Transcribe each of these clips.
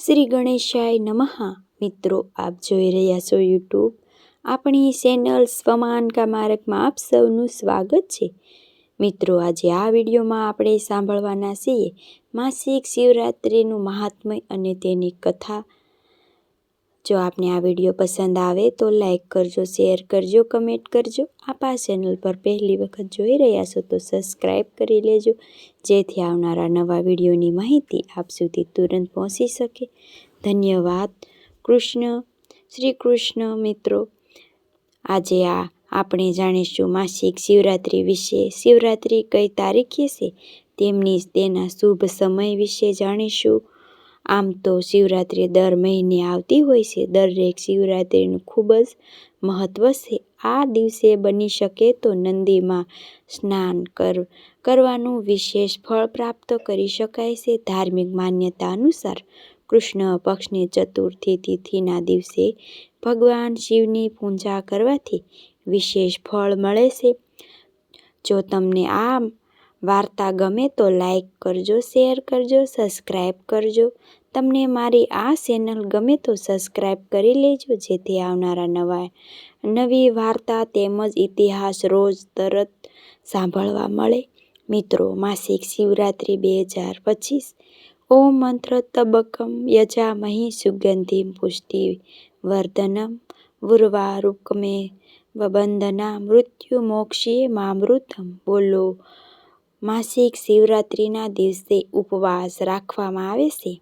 શ્રી ગણેશાય નમઃ. મિત્રો, આપ જોઈ રહ્યા છો યુટ્યુબ આપણી ચેનલ સ્વમાનકા માર્ગમાં આપ સૌનું સ્વાગત છે. મિત્રો, આજે આ વિડીયોમાં આપણે સાંભળવાના છીએ માસિક શિવરાત્રિનું મહાત્મય અને તેની કથા જો આપને આ વીડિયો પસંદ આવે તો લાઈક કરજો, શેર કરજો, કમેન્ટ કરજો. આપ આ ચેનલ પર પહેલી વખત જોઈ રહ્યા છો તો સબસ્ક્રાઈબ કરી લેજો. જેથી આવનારા નવા વિડીયોની માહિતી આપ સુધી તુરંત પહોંચી શકે. ધન્યવાદ. કૃષ્ણ, શ્રી કૃષ્ણ મિત્રો. આજે આ આપણે જાણીશું માસિક શિવરાત્રિ વિશે. શિવરાત્રિ કઈ તારીખે છે? તેમની તેના શુભ સમય વિશે જાણીશું. આમ તો શિવરાત્રિ દર મહિને આવતી હોય છે. દરેક શિવરાત્રિનું ખૂબ જ મહત્ત્વ છે. આ દિવસે બની શકે તો નંદીમાં સ્નાન કર, કરવાનું વિશેષ ફળ પ્રાપ્ત કરી શકાય છે. ધાર્મિક માન્યતા અનુસાર કૃષ્ણ પક્ષની ચતુર્થી તિથિના દિવસે ભગવાન શિવની પૂજા કરવાથી વિશેષ ફળ મળે છે. જો તમને આ વાર્તા ગમે તો લાઈક કરજો શેર કરજો સબસ્ક્રાઈબ કરજો. તમને મારી આ ચેનલ ગમે તો સબસ્ક્રાઈબ કરી લેજો, જેથી આવનારા નવા નવી વાર્તા તેમજ ઇતિહાસ રોજ તરત સાંભળવા મળે. મિત્રો, માસિક શિવરાત્રિ બે હજાર પચીસ. ઓમ મંત્ર તબકમ યજામહી સુગંધિમ પુષ્ટિ વર્ધનમ. ઉર્વારુકમે વબંદના મૃત્યુ મોક્ષીએ મામૃતમ. બોલો માસિક શિવરાત્રિના દિવસે ઉપવાસ રાખવામાં આવે છે.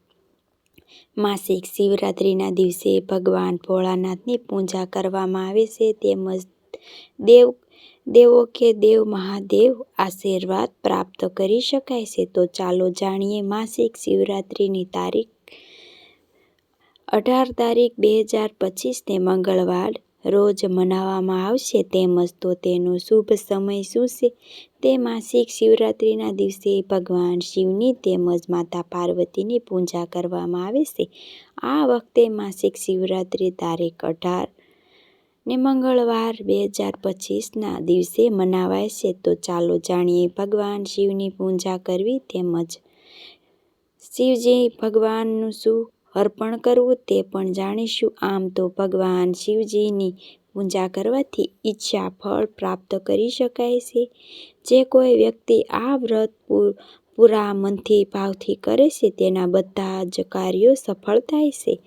માસિક શિવરાત્રિના દિવસે ભગવાન ભોળાનાથની પૂજા કરવામાં આવે છે તેમજ દેવ, દેવો કે દેવ મહાદેવ આશીર્વાદ પ્રાપ્ત કરી શકાય છે. તો ચાલો જાણીએ માસિક શિવરાત્રિની તારીખ. અઢાર તારીખ બે હજાર પચીસને મંગળવાર રોજ મનાવવામાં આવશે તેમજ તો તેનો શુભ સમય શું છે? તે માસિક શિવરાત્રિના દિવસે ભગવાન શિવની તેમજ માતા પાર્વતીની પૂજા કરવામાં આવે છે. આ વખતે માસિક શિવરાત્રિ તારીખ અઢાર ને મંગળવાર બે હજાર પચીસના દિવસે મનાવાય છે. તો ચાલો જાણીએ ભગવાન શિવની પૂજા કરવી તેમજ શિવજી ભગવાનનું શું અર્પણ કરવું તે પણ જાણીશું. આમ તો ભગવાન શિવજીની પૂજા કરવાથી ઈચ્છા, ફળ પ્રાપ્ત કરી શકાય છે. જે કોઈ વ્યક્તિ આ વ્રત પૂરા મનથી, ભાવથી કરે છે, તેના બધા જ કાર્યો સફળ થાય છે.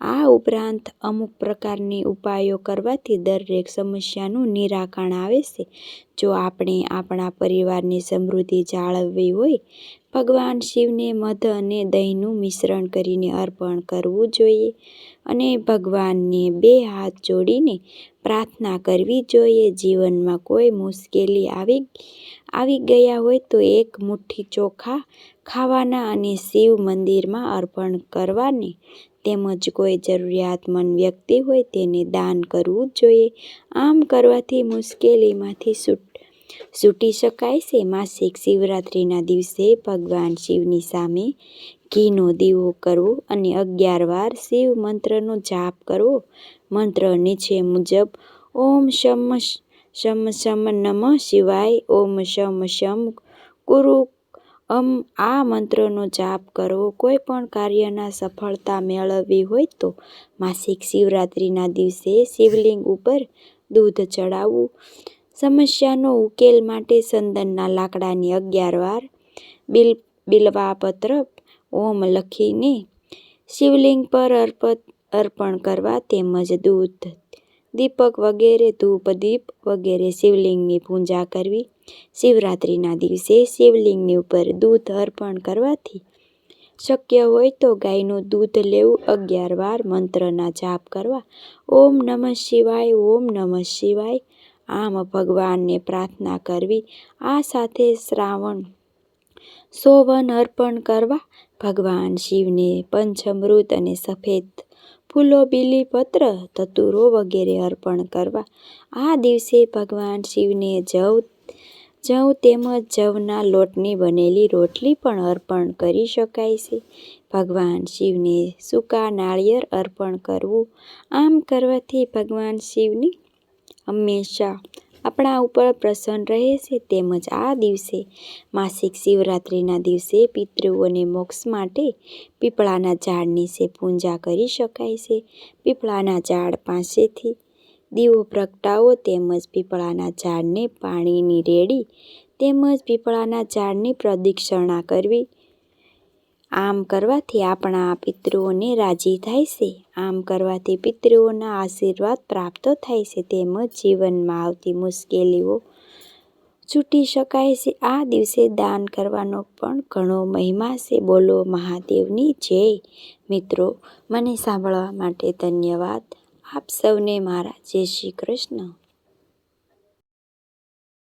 આ ઉપરાંત અમુક પ્રકારની ઉપાયો કરવાથી દરેક સમસ્યાનું નિરાકરણ આવે છે. જો આપણે આપણા પરિવારની સમૃદ્ધિ જાળવવી હોય, ભગવાન શિવને મધ અને દહીંનું મિશ્રણ કરીને અર્પણ કરવું જોઈએ અને ભગવાનને બે હાથ જોડીને પ્રાર્થના કરવી જોઈએ. જીવનમાં કોઈ મુશ્કેલી આવી આવી ગયા હોય તો એક મુઠ્ઠી ચોખા ખાવાના અને શિવ મંદિરમાં અર્પણ કરવાને તેમજ કોઈ જરૂરિયાતમંદ વ્યક્તિ હોય તેને દાન કરવું જોઈએ. આમ કરવાથી મુશ્કેલીમાંથી છૂટી શકાય છે. માસિક શિવરાત્રિના દિવસે ભગવાન શિવની સામે ઘીનો દીવો કરવો અને અગિયાર વાર શિવ મંત્રનો જાપ કરવો. મંત્ર નીચે મુજબ, ઓમ શમ શમ શમ નમઃ શિવાય, ઓમ શમ શમ કુરુ અમ આ મંત્રનો જાપ કરવો કોઈ પણ કાર્યના સફળતા મેળવવી હોય તો માસિક શિવરાત્રિના દિવસે શિવલિંગ ઉપર દૂધ ચડાવવું, સમસ્યાનો ઉકેલ માટે ચંદનના લાકડાની અગિયાર વાર, બિલ બિલ્વાપત્ર ઓમ લખીને શિવલિંગ પર અર્પત અર્પણ કરવા તેમજ દૂધ દીપક વગેરે ધૂપ, દીપ વગેરે શિવલિંગની પૂજા કરવી. શિવરાત્રિના દિવસે શિવલિંગની ઉપર દૂધ અર્પણ કરવાથી શક્ય હોય તો ગાયનું દૂધ લેવું અગિયાર વાર મંત્રના જાપ કરવા. ઓમ નમઃ શિવાય, ઓમ નમઃ શિવાય. આમ ભગવાનને પ્રાર્થના કરવી. આ સાથે શ્રાવણ સોવન અર્પણ કરવા. ભગવાન શિવને પંચમૃત અને સફેદ ફૂલો બીલીપત્ર ધતુરો વગેરે અર્પણ કરવા. આ દિવસે ભગવાન શિવને જવ જવ તેમજ જવના લોટની બનેલી રોટલી પણ અર્પણ કરી શકાય છે. ભગવાન શિવને સૂકા નાળિયેર અર્પણ કરવું. આમ કરવાથી ભગવાન શિવની હંમેશા આપણા ઉપર પ્રસન્ન રહે છે તેમજ આ દિવસે માસિક શિવરાત્રિના દિવસે પિતૃઓને મોક્ષ માટે પીપળાના ઝાડ નીચે પૂજા કરી શકાય છે. પીપળાના ઝાડ પાસેથી દીવો, પ્રગટાવો તેમજ પીપળાના ઝાડને પાણીની રેડી તેમજ પીપળાના ઝાડની પ્રદક્ષિણા કરવી આમ કરવાથી આપણા પિતૃઓને રાજી થાય છે. આમ કરવાથી પિતૃઓના આશીર્વાદ પ્રાપ્ત થાય છે. તેમજ જીવનમાં આવતી મુશ્કેલીઓ છૂટી શકાય છે. આ દિવસે દાન કરવાનો પણ ઘણો મહિમા છે. બોલો મહાદેવની જય. મિત્રો, મને સાંભળવા માટે ધન્યવાદ. આપ સૌને મારા. જય શ્રી કૃષ્ણ.